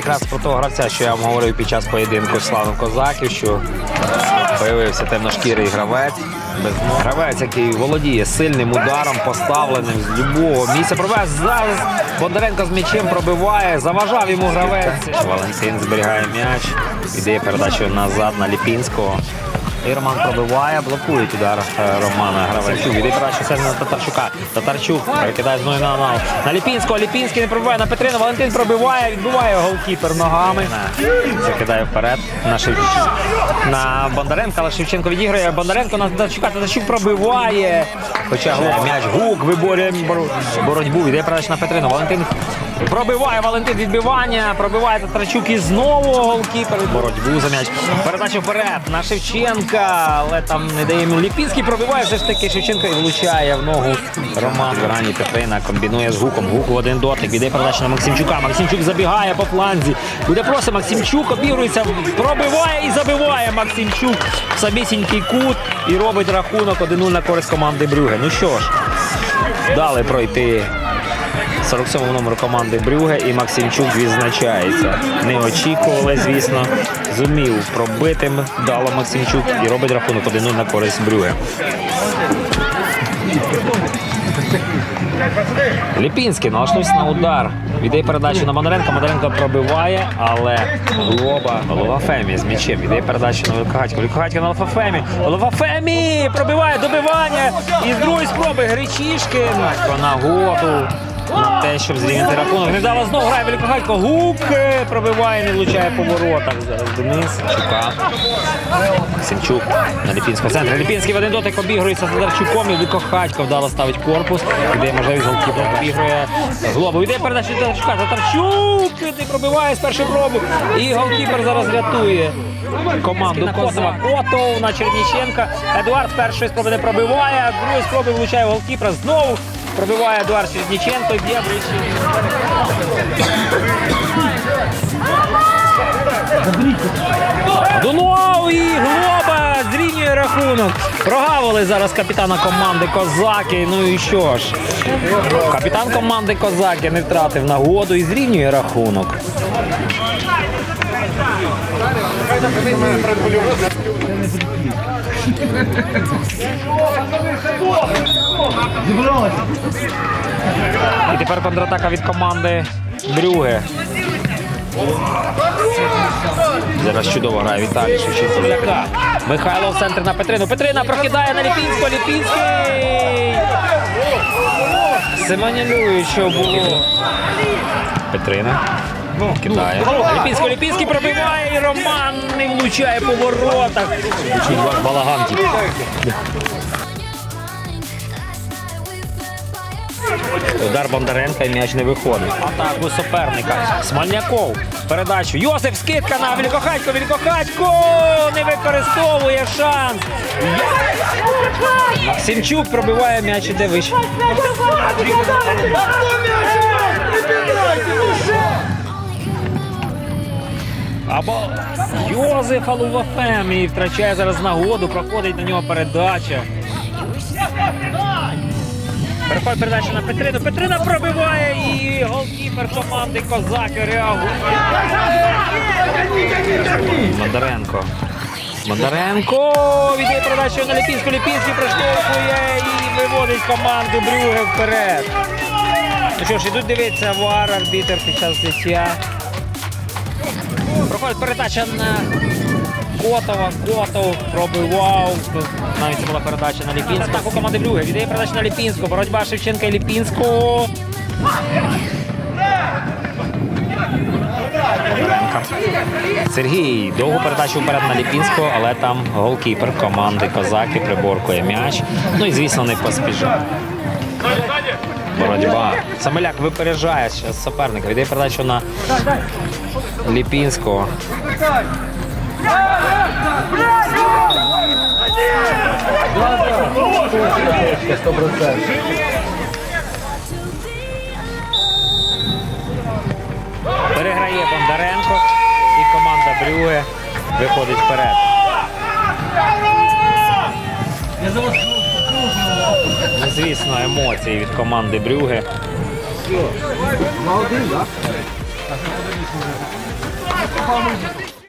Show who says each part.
Speaker 1: Якраз про того гравця, що я вам говорив під час поєдинку з Славом Козаків, що появився темношкірий гравець. Гравець, який володіє сильним ударом, поставленим з любого місця. Пробиває зараз. Бондаренко з м'ячем пробиває, заважав йому гравець. Валентин зберігає м'яч, іде передачу назад на Ліпінського. І Роман пробиває, блокують удар е, Романа Гравенчук. Іде передачу це на Татарчука. Татарчук перекидає знову на, на, на Ліпінського. Ліпінський не пробиває на Петрина. Валентин пробиває, відбиває голкіпер ногами. Закидає вперед на Шев... на Бондаренка, але Шевченко відіграє. Бондаренко на Татарчука. Татарчук пробиває. Хоча м'яч гук виборює боротьбу. Іде передача на Петрина. Валентин Пробиває Валентин відбивання, пробиває Татрачук і знову голкіпер. Боротьбу за м'яч. Передача вперед на Шевченка, але там не дає йому Ліпінський. Пробиває все ж таки Шевченка і влучає в ногу Роман. Рані Петрина комбінує з гуком. Гук в один дотик. Іде передача на Максимчука. Максимчук забігає по фланзі. Буде просто Максимчук обігрується, пробиває і забиває Максимчук в самісінький кут і робить рахунок 1-0 на користь команди Брюге. Ну що ж, дали пройти 47 номеру команди Брюге і Максимчук відзначається. Не очікували, звісно. Зумів пробити дало Максимчук і робить рахунок 1-0 на користь Брюге. Ліпінський налаштувався на удар. Віддає передачу на Бондаренка. Бондаренко пробиває, але Глоба, голова Фемі з м'ячем. Віддає передачу на Великогатько. Великогатько на Лафафемі. Лафафемі пробиває добивання. І з другої спроби Гречішкин. На те, щоб зрівняти рахунок. Невдало знову грає Великогатько. Гук пробиває, не влучає по воротах. Зараз Денис. Чука. Сімчук на Ліпінському центрі. Ліпінський в один дотик обігрується з Дарчуком і Викохатько вдало ставить корпус. Іде можливість голкіпер обігрує Глобу. Іде передача Дарчука. Татарчук не пробиває з першої проби. І голкіпер зараз рятує команду Козак. Котов на Черніченка. Едуард першої спроби не пробиває, а другої спроби влучає голкіпера. Знову пробиває Едуард Черніченко. Б'є. Дунов і Глоба зрівнює рахунок. Прогавили зараз капітана команди Козаки. Ну і що ж? Капітан команди Козаки не втратив нагоду і зрівнює рахунок. І тепер контратака від команди Брюге. Зараз чудово грає Віталій Шевченко. Михайло в центр на Петрину. Петрина прокидає на Ліпінського. Ліпінський. Що було. Петрина. Кидає. Ліпінський, Ліпінський пробиває і Роман не влучає по воротах. Балаган. тільки. Удар Бондаренка і м'яч не виходить. Атаку суперника. Смольняков. Передачу. Йосип скидка на Великохатько. Великохатько не використовує шанс. Максимчук пробиває м'яч іде вище. Або Йозеф Алувафем і втрачає зараз нагоду, проходить на нього передача. Переходить передача на Петрину. Петрина пробиває і голкіпер команди Козаки реагує. Бондаренко. Бондаренко віддає передачу на Ліпінську. Ліпінський проштовхує і виводить команду Брюге вперед. Ну що ж, ідуть дивитися вар арбітер під час життя. Проходить передача на Котова. Котов пробивав. Навіть це була передача на Ліпінського. Так, у команди Брюге. Віддає передача на Ліпінського. Боротьба Шевченка і Ліпінського. Сергій довгу передачу вперед на Ліпінського, але там голкіпер команди Козаки приборкує м'яч. Ну і звісно не поспішає. Боротьба. Самеляк випереджає зараз суперника. Віддає передачу на Ліпінського. Переграє Бондаренко і команда Брюге виходить вперед. Звісно, емоції від команди Брюге.
Speaker 2: 마음을